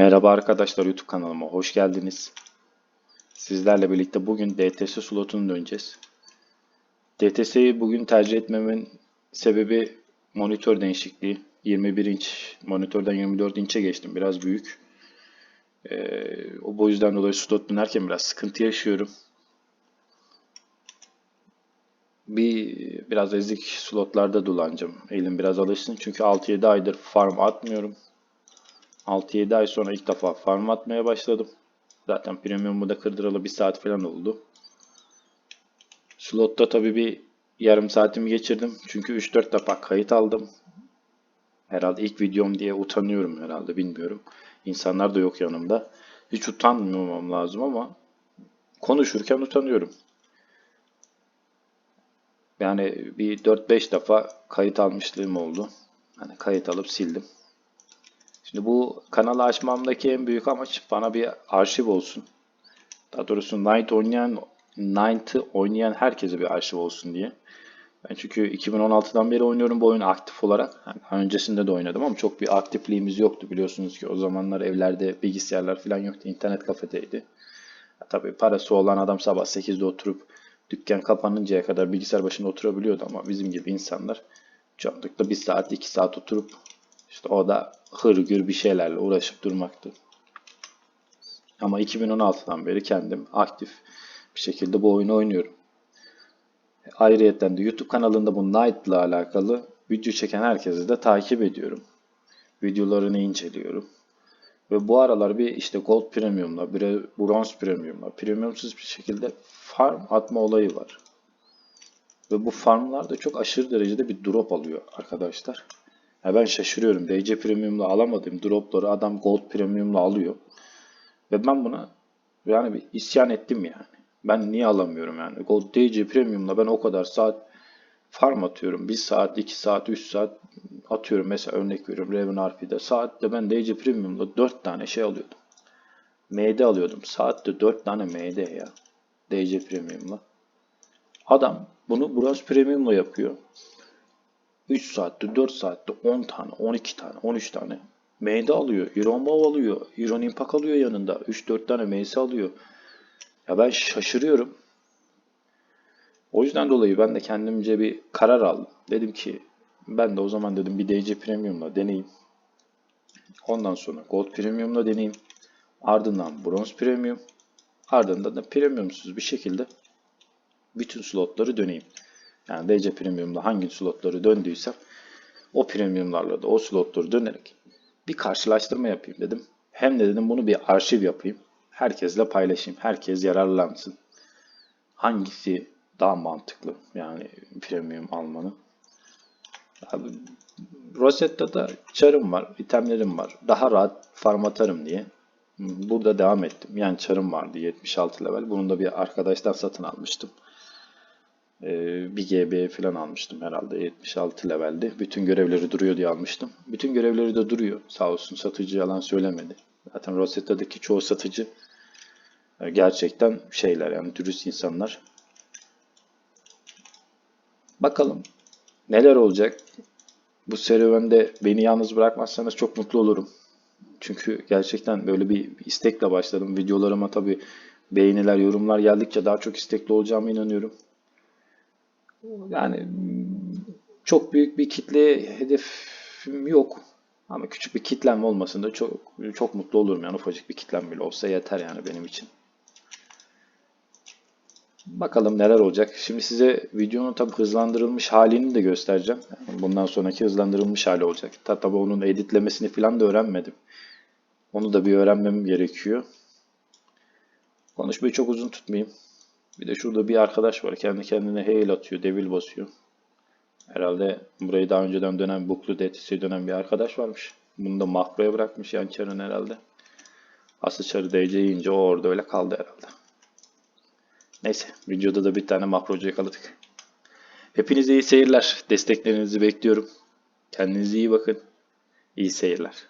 Merhaba arkadaşlar YouTube kanalıma hoş geldiniz. Sizlerle birlikte bugün DTS slotunu döneceğiz. DTS'yi bugün tercih etmemin sebebi monitör değişikliği. 21 inç monitörden 24 inçe geçtim. Biraz büyük. Ee, o bu yüzden dolayı slot dönerken biraz sıkıntı yaşıyorum. Bir biraz ezik slotlarda dolanacağım. Elim biraz alışsın. Çünkü 6-7 aydır farm atmıyorum. 6-7 ay sonra ilk defa farm atmaya başladım. Zaten premium'u da kırdıralı bir saat falan oldu. Slotta tabii bir yarım saatimi geçirdim. Çünkü 3-4 defa kayıt aldım. Herhalde ilk videom diye utanıyorum herhalde bilmiyorum. İnsanlar da yok yanımda. Hiç utanmamam lazım ama konuşurken utanıyorum. Yani bir 4-5 defa kayıt almışlığım oldu. Hani kayıt alıp sildim. Şimdi bu kanalı açmamdaki en büyük amaç bana bir arşiv olsun. Daha doğrusu Night oynayan, Night'ı oynayan herkese bir arşiv olsun diye. Ben çünkü 2016'dan beri oynuyorum bu oyunu aktif olarak. Yani öncesinde de oynadım ama çok bir aktifliğimiz yoktu biliyorsunuz ki o zamanlar evlerde bilgisayarlar falan yoktu. internet kafedeydi. Ya tabii parası olan adam sabah 8'de oturup dükkan kapanıncaya kadar bilgisayar başında oturabiliyordu ama bizim gibi insanlar çoğunlukla 1 saat 2 saat oturup işte o da hırgür bir şeylerle uğraşıp durmaktı. Ama 2016'dan beri kendim aktif bir şekilde bu oyunu oynuyorum. Ayrıyeten de YouTube kanalında bu Night ile alakalı video çeken herkesi de takip ediyorum. Videolarını inceliyorum. Ve bu aralar bir işte Gold Premium'la, bir Bronze Premium'la, premiumsuz bir şekilde farm atma olayı var. Ve bu farmlarda çok aşırı derecede bir drop alıyor arkadaşlar. Ya ben şaşırıyorum. DC Premium'la alamadığım dropları adam Gold Premium'la alıyor. Ve ben buna yani bir isyan ettim yani. Ben niye alamıyorum yani? Gold DC Premium'la ben o kadar saat farm atıyorum. 1 saat, 2 saat, 3 saat atıyorum. Mesela örnek veriyorum Raven RP'de. Saatte ben DC Premium'la 4 tane şey alıyordum. MD alıyordum. Saatte 4 tane MD ya. DC Premium'la. Adam bunu Bronze Premium'la yapıyor. 3 saatte, 4 saatte 10 tane, 12 tane, 13 tane meyde alıyor. Iron alıyor. Iron Impact alıyor yanında. 3-4 tane meyse alıyor. Ya ben şaşırıyorum. O yüzden dolayı ben de kendimce bir karar aldım. Dedim ki ben de o zaman dedim bir DC Premium'la deneyeyim. Ondan sonra Gold Premium'la deneyeyim. Ardından Bronze Premium. Ardından da Premium'suz bir şekilde bütün slotları döneyim. Yani DC Premium'da hangi slotları döndüysem o premiumlarla da o slotları dönerek bir karşılaştırma yapayım dedim. Hem de dedim bunu bir arşiv yapayım. Herkesle paylaşayım. Herkes yararlansın. Hangisi daha mantıklı yani premium almanın. Abi, Rosetta'da çarım var, itemlerim var. Daha rahat farm atarım diye. Burada devam ettim. Yani çarım vardı 76 level. Bunu da bir arkadaştan satın almıştım. Ee, bir GB falan almıştım herhalde 76 levelde. Bütün görevleri duruyor diye almıştım. Bütün görevleri de duruyor. Sağ olsun satıcı yalan söylemedi. Zaten Rosetta'daki çoğu satıcı gerçekten şeyler yani dürüst insanlar. Bakalım neler olacak. Bu serüvende beni yalnız bırakmazsanız çok mutlu olurum. Çünkü gerçekten böyle bir istekle başladım. Videolarıma tabii beğeniler, yorumlar geldikçe daha çok istekli olacağıma inanıyorum. Yani çok büyük bir kitle hedefim yok. Ama küçük bir kitlem olmasında çok çok mutlu olurum yani ufacık bir kitlem bile olsa yeter yani benim için. Bakalım neler olacak. Şimdi size videonun tabi hızlandırılmış halini de göstereceğim. Bundan sonraki hızlandırılmış hali olacak. Ta- Tabi onun editlemesini falan da öğrenmedim. Onu da bir öğrenmem gerekiyor. Konuşmayı çok uzun tutmayayım. Bir de şurada bir arkadaş var. Kendi kendine heal atıyor. Devil basıyor. Herhalde burayı daha önceden dönen, Buklu DTC'ye dönen bir arkadaş varmış. Bunu da makroya bırakmış yan çarın herhalde. Asıl çarı DC yiyince o orada öyle kaldı herhalde. Neyse videoda da bir tane makrocu yakaladık. Hepinize iyi seyirler. Desteklerinizi bekliyorum. Kendinize iyi bakın. İyi seyirler.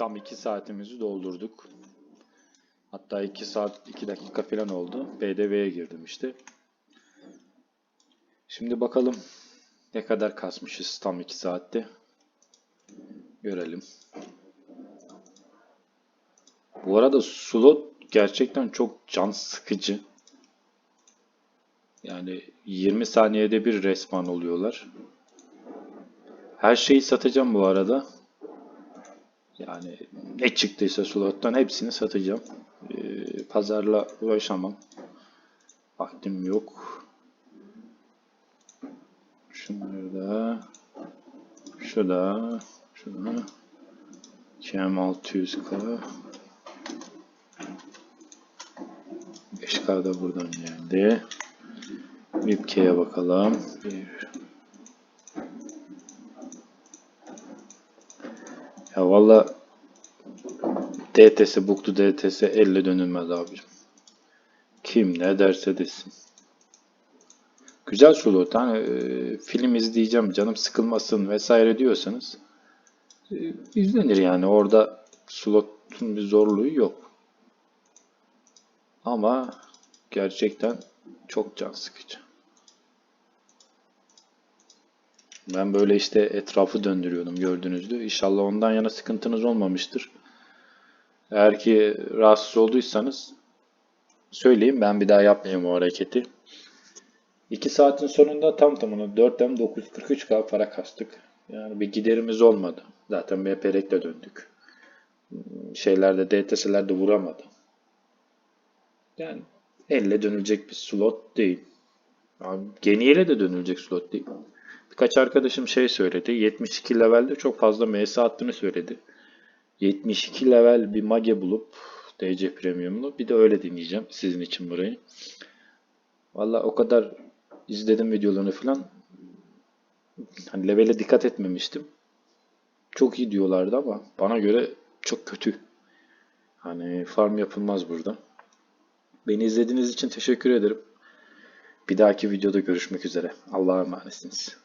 Tam 2 saatimizi doldurduk. Hatta 2 saat 2 dakika falan oldu. BDV'ye girdim işte. Şimdi bakalım ne kadar kasmışız tam 2 saatte. Görelim. Bu arada slot gerçekten çok can sıkıcı. Yani 20 saniyede bir respawn oluyorlar. Her şeyi satacağım bu arada. Yani ne çıktıysa slottan hepsini satacağım. Ee, pazarla uğraşamam. Vaktim yok. Şunları da şu da şu da Cem 600k 5k da buradan geldi. Mipke'ye bakalım. 1 valla DTS, Buktu DTS elle dönülmez abicim. Kim ne derse desin. Güzel slot. Hani e, film izleyeceğim canım sıkılmasın vesaire diyorsanız e, izlenir yani. Orada slotun bir zorluğu yok. Ama gerçekten çok can sıkıcı. Ben böyle işte etrafı döndürüyordum gördüğünüzde. İnşallah ondan yana sıkıntınız olmamıştır. Eğer ki rahatsız olduysanız söyleyeyim ben bir daha yapmayayım o hareketi. 2 saatin sonunda tam tamına 4'ten 943k para kastık. Yani bir giderimiz olmadı. Zaten BPR'le döndük. Şeylerde DTS'lerde vuramadı. Yani elle dönülecek bir slot değil. Abi, Geniyle de dönülecek slot değil. Birkaç arkadaşım şey söyledi. 72 levelde çok fazla MS attığını söyledi. 72 level bir mage bulup DC Premium'lu bir de öyle deneyeceğim sizin için burayı. Valla o kadar izledim videolarını falan. Hani levele dikkat etmemiştim. Çok iyi diyorlardı ama bana göre çok kötü. Hani farm yapılmaz burada. Beni izlediğiniz için teşekkür ederim. Bir dahaki videoda görüşmek üzere. Allah'a emanetsiniz.